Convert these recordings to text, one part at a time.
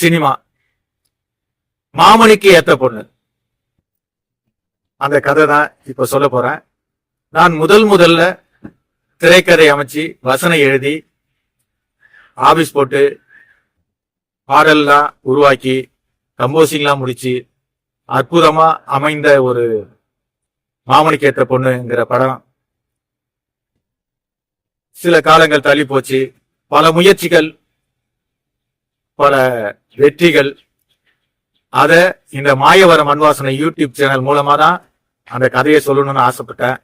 Cinema. மாமணிக்கு ஏத்த பொண்ணு. அந்த கதை தான் இப்ப சொல்ல போறேன். நான் முதல் முதல்ல திரைக்கதை அமைச்சு வசனம் எழுதி ஆபீஸ் போட்டு பாடல்லாம் உருவாக்கி கம்போசிங்லாம் முடிச்சு அற்புதமா அமைந்த ஒரு மாமணிக்கு ஏத்த பொண்ணுங்கிற படம். சில காலங்கள் தள்ளி போச்சு. பல முயற்சிகள் பல வெற்றிகள். அத இந்த மாயவரம் மண்வாசனை யூடியூப் சேனல் மூலமா தான் அந்த கதையை சொல்லணும்னு ஆசைப்பட்டேன்.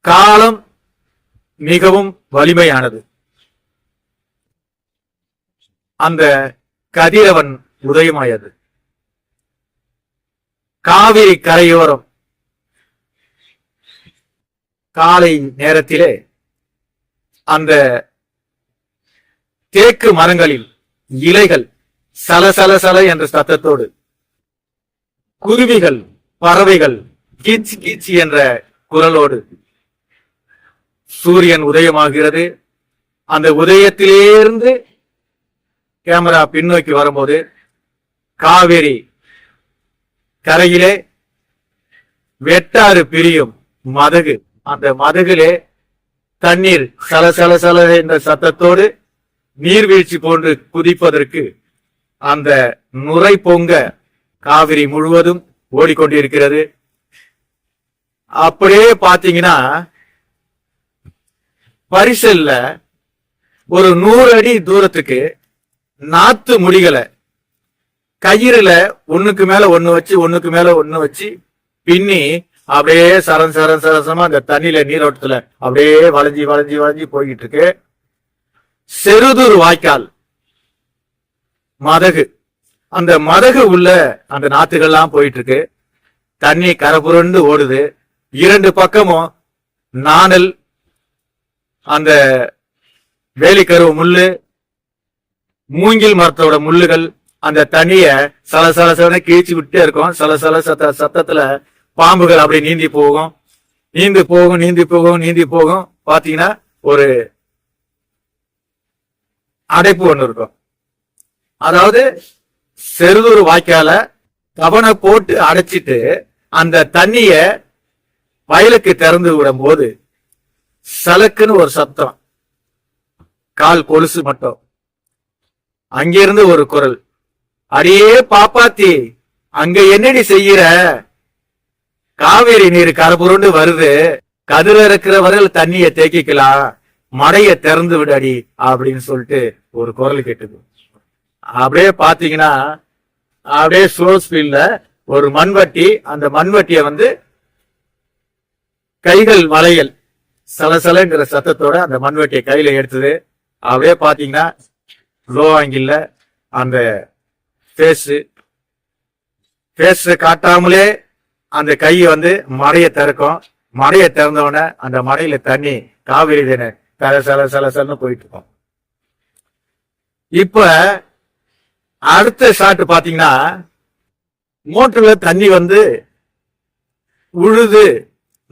காலம் மிகவும் வலிமையானது. அந்த கதிரவன் உதயமாயது. காவிரி கரையோரம். காலை நேரத்திலே அந்த தேக்கு மரங்களில் இலைகள் சலசல சல என்ற சத்தத்தோடு குருவிகள் பறவைகள் கீச் கீச் என்ற குரலோடு சூரியன் உதயமாகிறது. அந்த உதயத்திலேருந்து கேமரா பின்னோக்கி வரும்போது காவேரி கரையிலே வெட்டாறு பிரியும் மதகு. அந்த மதகுலே தண்ணீர் சல சல சல என்ற சத்தத்தோடு நீர்வீழ்ச்சி போன்று குதிப்பதற்கு அந்த நுரை பொங்க காவிரி முழுவதும் ஓடிக்கொண்டிருக்கிறது. அப்படியே பாத்தீங்கன்னா பரிசல்ல ஒரு நூறு அடி தூரத்துக்கு நாத்து முடிகளை கயிறுல ஒண்ணுக்கு மேல ஒண்ணு வச்சு ஒண்ணுக்கு மேல ஒண்ணு வச்சு பின்னி அப்படியே சரம் சரம் சரசமா அந்த தண்ணியில நீரோட்டத்துல அப்படியே வளைஞ்சி வளைஞ்சி வளைஞ்சி போய்கிட்டு இருக்கு. செருதூர் வாய்க்கால். மதகு. அந்த மதகு உள்ள அந்த நாத்துகள்லாம் போயிட்டு இருக்கு தண்ணி கரபுரண்டு ஓடுது. இரண்டு பக்கமும் நாணல் அந்த வேலிக்கருவு முள்ளு மூங்கில் மரத்தோட முள்ளுகள் அந்த தண்ணிய சல சல கிழிச்சு விட்டே இருக்கும். சல சல சத்த சத்தத்துல பாம்புகள் அப்படி நீந்தி போகும். நீந்தி போகும் நீந்தி போகும் நீந்தி போகும். பாத்தீங்கன்னா ஒரு அடைப்பு ஒன்று இருக்கும். அதாவது செருதூர் வாய்க்கால கவனை போட்டு அடைச்சிட்டு அந்த தண்ணிய வயலுக்கு திறந்து விடும் போது சலக்குன்னு ஒரு சத்தம் கால் கொலுசு மட்டும். அங்கிருந்து ஒரு குரல். அடியே பாப்பாத்தி அங்க என்னடி செய்யற? காவேரி நீர் கரபுருண்டு வருது. கதிர இருக்கிற வரையில் தண்ணிய தேக்கிக்கலாம். மடைய திறந்து விடாடி அப்படின்னு சொல்லிட்டு ஒரு குரல் கேட்டுது. அப்படியே பாத்தீங்கன்னா அப்படியே ஸ்லோ ஸ்பீட்ல ஒரு மண்வட்டி அந்த மண்வட்டிய வந்து கைகள் வளையல் சலசலங்கிற சத்தத்தோட அந்த மண்வெட்டியை கையில எடுத்தது. அப்படியே பாத்தீங்கன்னா லோ ஆங்கிள் அந்த ஃபேஸ் ஃபேஸ் காட்டாமலே அந்த கை வந்து மடையை திறக்கும். மடையை திறந்த அந்த மடையில தண்ணி காவிரி தானே சல சல சலன்னு போயிட்டு இருக்கோம் இப்ப அடுத்த ஷாட் பாத்தீங்கன்னா மோட்டர்ல தண்ணி வந்து உழுது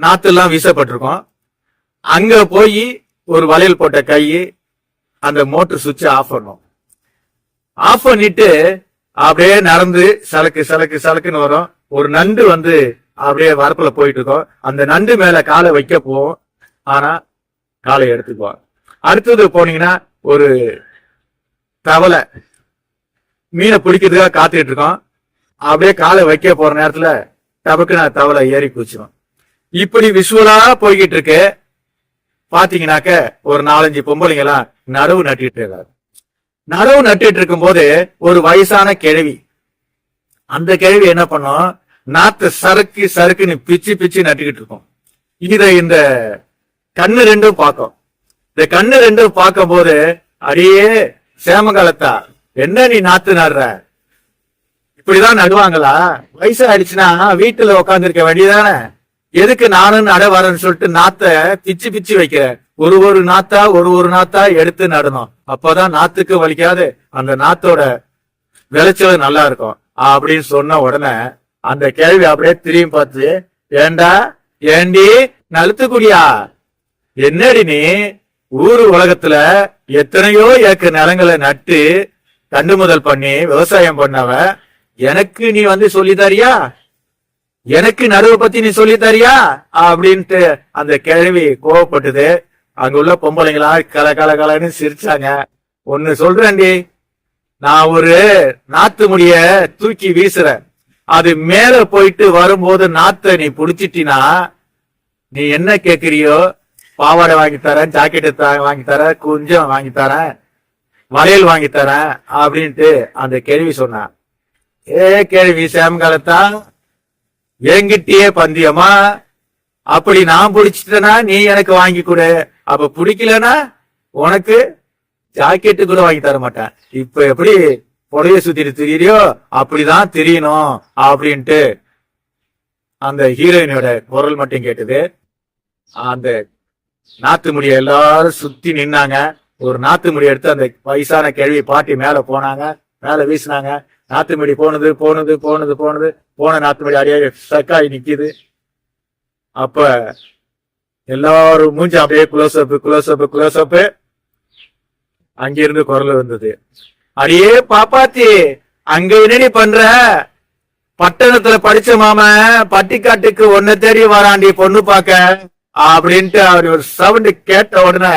நாத்தெல்லாம் வீசப்பட்டிருக்கும். அங்க போய் ஒரு வளையல் போட்ட கை அந்த மோட்டர் சுவிட்ச் ஆஃப் பண்ணும். ஆஃப் பண்ணிட்டு அப்படியே நடந்து சலக்கு சலக்கு சலக்குன்னு வரும். ஒரு நண்டு வந்து அப்படியே வரப்புல போயிட்டு இருக்கோம் அந்த நண்டு மேல காலை வைக்க போவோம். ஆனா காலை எடுத்துக்குவோம் அடுத்தது போனீங்கன்னா ஒரு தவளை. மீனை பிடிக்கிறதுக்காக காத்துட்டு இருக்கோம் அப்படியே காலை வைக்க போற நேரத்துல நான் தவளை ஏறி குச்சிடும் இப்படி விஷுவலா போய்கிட்டு இருக்கு பாத்தீங்கன்னாக்க ஒரு நாலஞ்சு பொம்பளைங்க எல்லாம் நடவு நட்டிட்டு இருக்காரு நடவு நட்டிட்டு இருக்கும் போது ஒரு வயசான கிழவி. அந்த கிழவி என்ன பண்ணும்? நாத்து சறுக்கு சறுக்குன்னு பிச்சு பிச்சு நட்டுக்கிட்டு இருக்கும். இதை இந்த கண்ணு ரெண்டும் பார்க்கும். இந்த கண்ணு ரெண்டும் பார்க்கும் போது அடியே சேமகாலத்தா என்ன நீ நாத்து நடுற இப்படிதான் நடுவாங்களா? வயசு ஆயிடுச்சுன்னா வீட்டுல உட்கார்ந்து இருக்க வேண்டியதானே எதுக்கு நானும் நட வரேன்னு சொல்லிட்டு நாத்த பிச்சு பிச்சு வைக்கிறேன் ஒரு ஒரு நாத்தா ஒரு ஒரு நாத்தா எடுத்து நடணும். அப்பதான் நாத்துக்கு வலிக்காது. அந்த நாத்தோட விளைச்சல் நல்லா இருக்கும். அப்படின்னு சொன்ன உடனே அந்த கேள்வி அப்படியே திரும்பி பார்த்து ஏண்டா? ஏண்டி? நலுத்துக்குடியா? என்னடி நீ ஊரு உலகத்துல எத்தனையோ ஏக்கர் நிலங்களை நட்டு தண்டு முதல் பண்ணி விவசாயம் பண்ணவ எனக்கு நீ வந்து சொல்லி தரியா? எனக்கு நடுவை பத்தி நீ சொல்லி தரியா? அப்படின்ட்டு அந்த கிழவி கோவப்பட்டது. அங்க உள்ள பொம்பளைங்களா கல கல கலன்னு சிரிச்சாங்க. ஒன்னு சொல்றேன்டி நான் ஒரு நாத்து முடிய தூக்கி வீசுறேன். அது மேல போயிட்டு வரும்போது நாத்த நீ புடிச்சிட்டினா நீ என்ன கேக்குறியோ பாவாடை வாங்கி தரேன் ஜாக்கெட் வாங்கி தரேன் குஞ்சம் வாங்கி தரேன் வளையல் வாங்கி தரேன் அப்படின்ட்டு அந்த கேள்வி சொன்னான். ஏ கேள்வி சேமகாலத்தா என்கிட்டயே பந்தியமா? அப்படி நான் பிடிச்சிட்டேனா நீ எனக்கு வாங்கி கொடு. அப்ப பிடிக்கலனா உனக்கு ஜாக்கெட்டு கூட வாங்கி தர மாட்டேன். இப்ப எப்படி புடைய சுத்திட்டு திரியறியோ அப்படிதான் தெரியணும் அப்படின்ட்டு அந்த ஹீரோயினோட குரல் மட்டும் கேட்டது. அந்த நாத்து முடிய எல்லாரும் சுத்தி நின்னாங்க. ஒரு நாத்து முடி எடுத்து அந்த வயசான கேள்வி பாட்டி மேல போனாங்க. மேல வீசினாங்க. நாத்து முடி போனது போனது போனது போனது. போன நாத்து முடி அப்படியே ஸ்டக்காகி நிக்குது. அப்ப எல்லாரும் மூஞ்சி அப்படியே close up close up close up அங்கிருந்து குரல் வந்தது. அடியே பாப்பாத்தி அங்க என்னடி பண்ற? பட்டணத்துல படிச்ச மாமன் பட்டிக்காட்டுக்கு ஒன்ன தேடி வராண்டி பொண்ணு பாக்க அப்படின்ட்டு அவர் ஒரு சவுண்ட் கேட்ட உடனே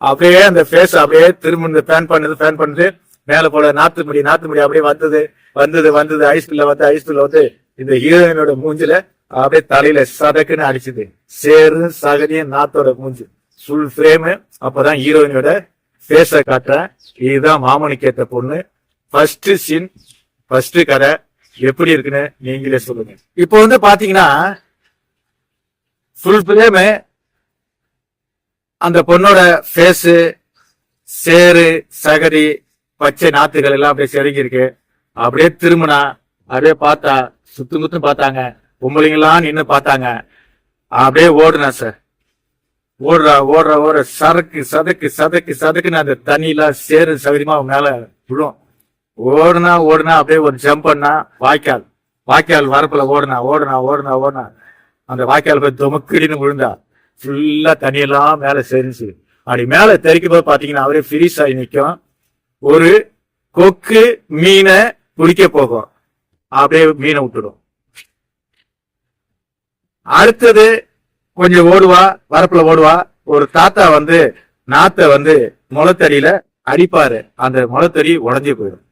அப்படியே அந்த ஃபேஸ் அப்படியே திரும்ப ஃபேன் பண்ணுது ஃபேன் பண்ணுது. மேல போல நாத்து முடி நாத்து முடி அப்படியே வந்தது வந்தது வந்தது. ஐஸ்குள்ள வந்து ஐஸ்குள்ள வந்து இந்த ஹீரோயினோட மூஞ்சில அப்படியே தலையில சதக்குன்னு அடிச்சுது. சேரு சகதியும் நாத்தோட மூஞ்சி. ஃபுல் ஃப்ரேமு அப்பதான் ஹீரோயினோட ஃபேஸ காட்டுறேன். இதுதான் மாமனு கேட்ட பொண்ணு. ஃபர்ஸ்ட் சீன் ஃபர்ஸ்ட் கதை. எப்படி இருக்குன்னு நீங்களே சொல்லுங்க. இப்போ வந்து பாத்தீங்கன்னா ஃபுல் ஃப்ரேமு அந்த பொண்ணோட ஃபேஸு சேரு சகதி பச்சை நாத்துகள் எல்லாம் அப்படியே செருகி இருக்கு அப்படியே திரும்பினா அப்படியே பார்த்தா சுத்து முத்தும் பார்த்தாங்க. பொம்பளைங்களாம் நின்று பார்த்தாங்க. அப்படியே ஓடுனா சார் ஓடுறா ஓடுற ஓடுற. சரக்கு சதக்கு சதக்கு சதக்குன்னு அந்த தண்ணியெல்லாம் சேரு சகதிமா அவங்க மேல விழும். ஓடுனா ஓடுனா அப்படியே ஒரு ஜம்ப் பண்ணா வாய்க்கால். வாய்க்கால் வரப்புல ஓடுனா ஓடுனா ஓடுனா ஓடுனா. அந்த வாய்க்கால் போய் துமக்கிடின்னு விழுந்தா ஃபுல்லா தண்ணியெல்லாம் மேல செரிஞ்சு அப்படி மேல தெரிக்கும் போது பாத்தீங்கன்னா அவரே ஃப்ரீஸ் ஆகி நிற்கும் ஒரு கொக்கு மீனை பிடிக்க போகும். அப்படியே மீனை விட்டுடும். அடுத்தது கொஞ்சம் ஓடுவா வரப்புல ஓடுவா. ஒரு தாத்தா வந்து நாத்த வந்து முளத்தடியில அடிப்பாரு. அந்த முளத்தடி உடஞ்சி போயிடும்.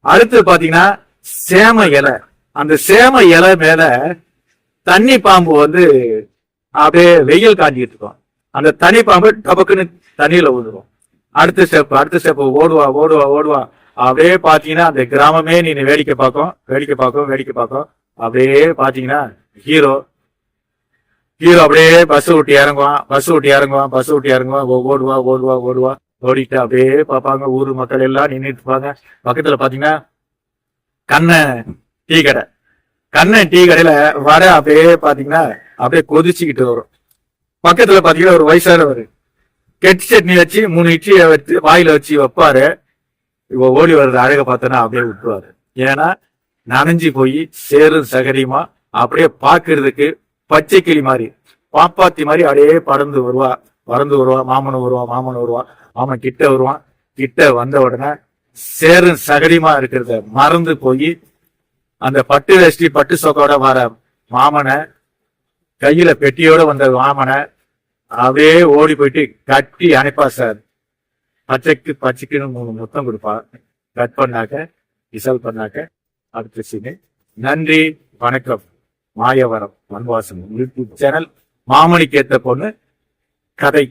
அடுத்து பாத்தீங்கன்னா சேம இலை. அந்த சேம இலை மேல தண்ணி பாம்பு வந்து அப்படியே வெயில் காஞ்சிட்டு இருக்கும். அந்த தனி பாம்பு டபக்குன்னு தண்ணியில விழுந்துடும் அடுத்த ஸ்டெப் அடுத்த ஸ்டெப் ஓடுவா ஓடுவா ஓடுவா. அப்படியே பாத்தீங்கன்னா அந்த கிராமமே நீ வேடிக்கை பார்க்கும் வேடிக்கை பார்க்கும் வேடிக்கை பார்க்கும். அப்படியே பாத்தீங்கன்னா ஹீரோ ஹீரோ அப்படியே பஸ் விட்டு இறங்குவான் பஸ் விட்டு இறங்குவான் பஸ் விட்டு இறங்குவான். ஓ- ஓடுவா ஓடுவா ஓடுவா. ஓடிட்டு அப்படியே பார்ப்பாங்க ஊர் மக்கள் எல்லாம் நின்றுட்டு இருப்பாங்க. பக்கத்துல பாத்தீங்கன்னா கண்ண டீ கடை. கண்ணன் டீ கடையில வர அப்படியே பாத்தீங்கன்னா அப்படியே கொதிச்சுக்கிட்டு வரும். பக்கத்துல பாத்தீங்கன்னா ஒரு வயசானவர். கெட்டி சட்னி வச்சு மூணு இட்லியை வச்சு வாயில வச்சு வைப்பாரு. இவ ஓடி வர்றது அழக பார்த்தோன்னா அப்படியே விட்டுருவாரு. ஏன்னா நனைஞ்சு போய் சேரும் சகரியமா அப்படியே பாக்குறதுக்கு பச்சை கிளி மாதிரி பாப்பாத்தி மாதிரி அப்படியே பறந்து வருவா. பறந்து வருவா மாமன் வருவா மாமன் வருவா மாமன் கிட்ட வருவான். கிட்ட வந்த உடனே சேரும் சகதியுமா இருக்கிறத மறந்து போய் அந்த பட்டு வேஷ்டி பட்டு சொக்கோட வர மாமனை கையில பெட்டியோட வந்த மாமனை அப்படியே ஓடி போயிட்டு கட்டி அனுப்பா சார். பச்சைக்கு பச்சைக்குன்னு மொத்தம் முத்தம் கொடுப்பா கட் பண்ணாக்க இசல் பண்ணாக்க அடுத்த சீனு நன்றி வணக்கம். மாயவரம் வன்வாசம். யூடியூப் சேனல் மாமணிக்கு ஏத்த பொண்ணு கதை.